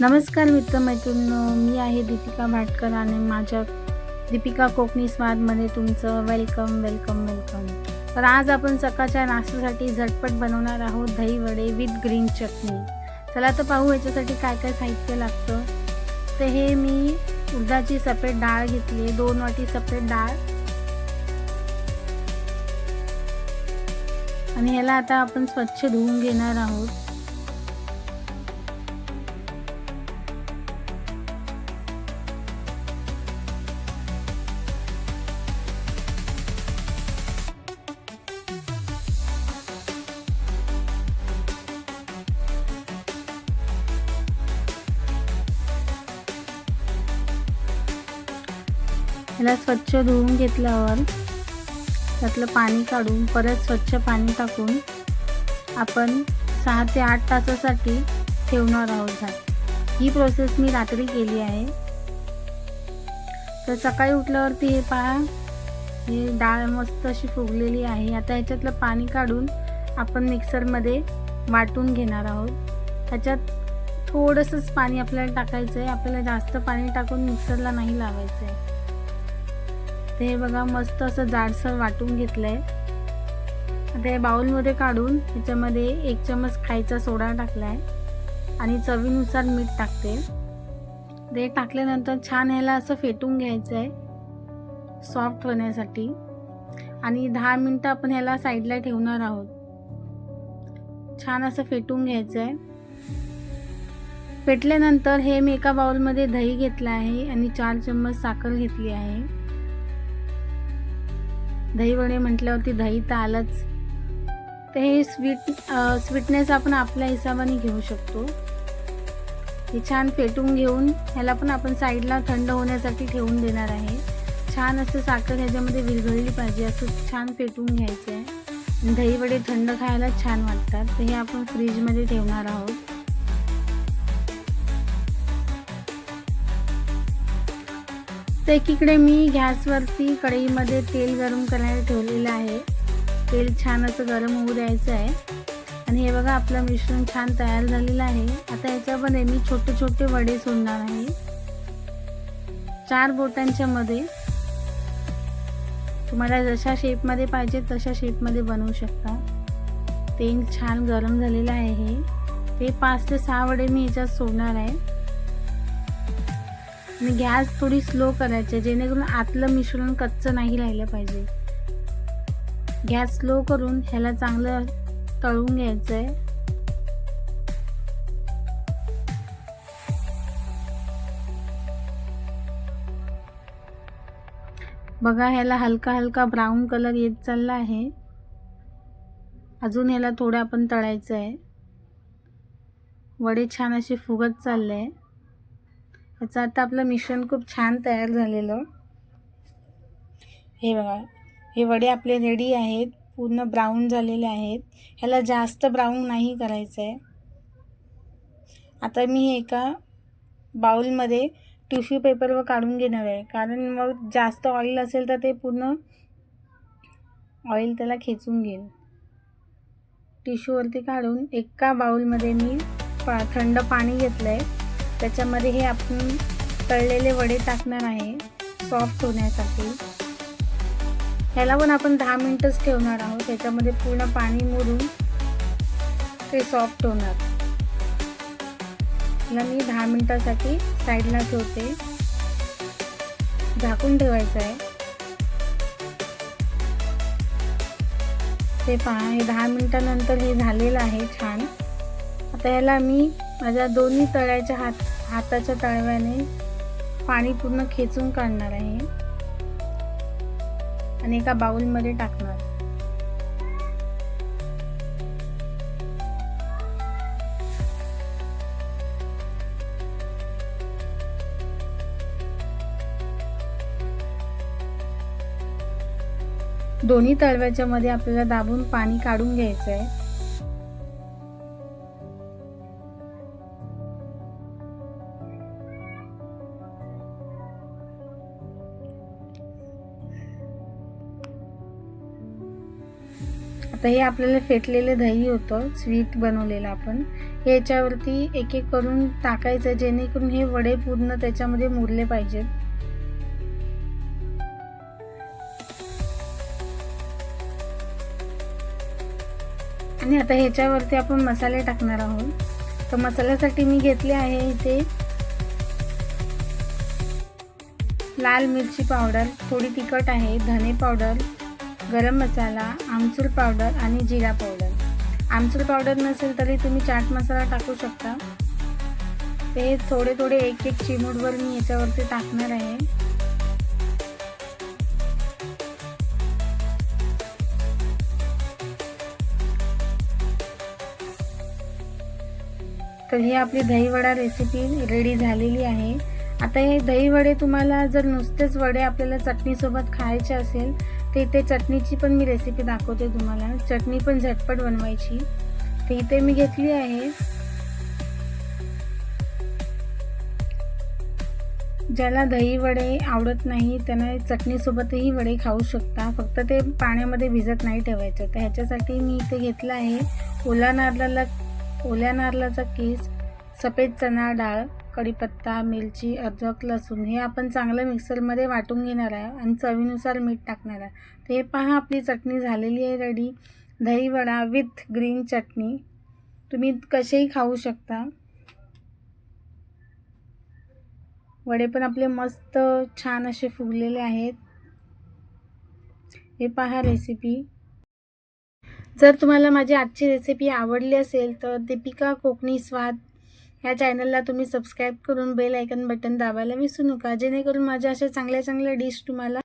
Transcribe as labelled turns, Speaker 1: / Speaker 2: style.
Speaker 1: नमस्कार मित्रमैत्रिणींनो मी आहे दीपिका भाटकर आणि माझ्या दीपिका कोकणी स्वादमध्ये तुमचं वेलकम वेलकम वेलकम तर आज आपण सकाळच्या नाश्त्यासाठी झटपट बनवणार आहोत दही वडे विथ ग्रीन चटणी. चला तर पाहू याच्यासाठी काय काय साहित्य लागतं. तर हे मी उडदाची सफेद डाळ घेतली आहे दोन वाटी सफेद डाळ. आणि ह्याला आता आपण स्वच्छ धुवून घेणार आहोत. ह्याला स्वच्छ धुवून घेतल्यावर त्यातलं पाणी काढून परत स्वच्छ पाणी टाकून आपण सहा ते आठ तासासाठी ठेवणार आहोत झाड. ही प्रोसेस मी रात्री केली आहे. तर सकाळी उठल्यावरती हे पहा हे डाळ मस्त अशी फुगलेली आहे. आता ह्याच्यातलं पाणी काढून आपण मिक्सरमध्ये वाटून घेणार आहोत. ह्याच्यात थोडंसंच पाणी आपल्याला टाकायचं आहे आपल्याला जास्त पाणी टाकून मिक्सरला नाही लावायचं आहे आता हे बघा मस्त असं जाडसर वाटून घेतलं आहे आता हे बाउलमध्ये काढून ह्याच्यामध्ये एक चमच खायचा सोडा टाकला आहे आणि चवीनुसार मीठ टाकते. ते टाकल्यानंतर छान ह्याला असं फेटून घ्यायचं आहे सॉफ्ट होण्यासाठी. आणि दहा मिनटं आपण ह्याला साईडला ठेवणार आहोत. छान असं फेटून घ्यायचं आहे फेटल्यानंतर हे मी एका बाउलमध्ये दही घेतलं आहे आणि चार चम्मच साखर घेतली आहे. दहीवडे म्हटल्यावरती दही तर आलंच तर हे स्वीट स्वीटनेस आपण आपल्या हिशोबाने घेऊ शकतो. हे छान फेटून घेऊन ह्याला पण आपण साईडला थंड होण्यासाठी ठेवून देणार आहे. छान असं साखर ह्याच्यामध्ये विरघळली पाहिजे असं छान फेटून घ्यायचं आहे दहीवडे थंड खायला छान वाटतात. तर हे आपण फ्रीजमध्ये ठेवणार आहोत. तर एकीकडे मी गॅसवरती कढईमध्ये तेल गरम करायला ठेवलेलं आहे. तेल छान असं गरम होऊ द्यायचं आहे. आणि हे बघा आपलं मिश्रण छान तयार झालेलं आहे. आता याच्यामध्ये मी छोटे छोटे वडे सोडणार आहे. चार बोटांच्या मध्ये तुम्हाला जशा शेपमध्ये पाहिजे तशा शेपमध्ये बनवू शकता. तेल छान गरम झालेलं आहे हे. ते पाच ते सहा वडे मी याच्यात सोडणार आहे. आणि गॅस थोडी स्लो करायची जेणेकरून आतलं मिश्रण कच्चं नाही राहिलं पाहिजे. गॅस स्लो करून ह्याला चांगलं तळून घ्यायचं आहे. बघा ह्याला हलका हलका ब्राऊन कलर येत चालला आहे. अजून ह्याला थोडं आपण तळायचं आहे. वडे छान असे फुगत चालले आहे. याचं आता आपलं मिश्रण खूप छान तयार झालेलं. हे बघा हे वडे आपले रेडी आहेत पूर्ण ब्राऊन झालेले आहेत. ह्याला जास्त ब्राऊन नाही करायचं आहे आता मी एका बाउलमध्ये टिश्यू पेपरवर काढून घेणार आहे. कारण मग जास्त ऑइल असेल तर ते पूर्ण ऑइल त्याला खेचून घेईल. टिश्यूवरती काढून एका बाउलमध्ये मी पा थंड पाणी घेतलं आहे त्याच्यामध्ये हे आपण तळलेले वडे टाकणार आहे. सॉफ्ट होण्यासाठी. ह्याला पण आपण दहा मिनटंच ठेवणार आहोत. त्याच्यामध्ये पूर्ण पाणी मुरून ते सॉफ्ट होणार. ह्याला मी दहा मिनटासाठी साईडला ठेवते. झाकून ठेवायचं आहे. ते पहा हे दहा मिनटानंतर हे झालेलं आहे छान. आता ह्याला मी माझ्या दोन्ही तळ्याच्या हात हाताच्या तळव्याने पाणी पूर्ण खेचून काढणार आहे. आणि एका बाउलमध्ये टाकणार. दोन्ही तळव्याच्या मध्ये आपल्याला दाबून पाणी काढून घ्यायचं आहे आता हे आपल्याला फेटलेलं दही होतं स्वीट बनवलेलं आपण. हे याच्यावरती एक एक करून टाकायचं जेणेकरून हे वडे पूर्ण त्याच्यामध्ये मुरले पाहिजेत. आणि आता ह्याच्यावरती आपण मसाले टाकणार आहोत. तर मसाल्यासाठी मी घेतले आहे इथे लाल मिरची पावडर थोडी तिखट आहे धने पावडर गरम मसाला आमचूर पावडर आणि जिरा पावडर आमचूर पावडर नसेल तरी तुम्ही चाट मसाला टाकू शकता. ते थोडे थोडे एक एक चिमूटवर मी याच्यावरती टाकणार आहे. तर ही आपली दहीवडा रेसिपी रेडी झालेली आहे. आता हे दही वडे तुम्हाला जर नुसतेच वडे आपल्याला चटणीसोबत खायचे असेल ते इथे चटणीची पण मी रेसिपी दाखवते तुम्हाला. चटणी पण झटपट बनवायची. ते इथे मी घेतली आहे ज्याला दही वडे आवडत नाही त्यांना चटणीसोबतही वडे खाऊ शकता. फक्त ते पाण्यामध्ये भिजत नाही ठेवायचं. तर ह्याच्यासाठी मी इथे घेतलं आहे ओला नारळाला ओल्या नारळाचा केस सफेद चणा डाळ कढीपत्ता मिरची अद्रक लसूण हे आपण चांगलं मिक्सरमध्ये वाटून घेणार आहे आणि चवीनुसार मीठ टाकणार आहे. तर हे पहा आपली चटणी झालेली आहे ready dahi vada with green chutney. तुम्ही कसेही खाऊ शकता. वडे पण आपले मस्त छान असे फुगलेले आहेत. हे पहा रेसिपी जर तुम्हाला माझी आजची रेसिपी आवडली असेल तर दीपिका कोकणी स्वाद ह्या चॅनलला तुम्ही सबस्क्राईब करून बेल आयकन बटन दाबायला विसरू नका जेणेकरून माझ्या अशा चांगल्या चांगल्या डिश तुम्हाला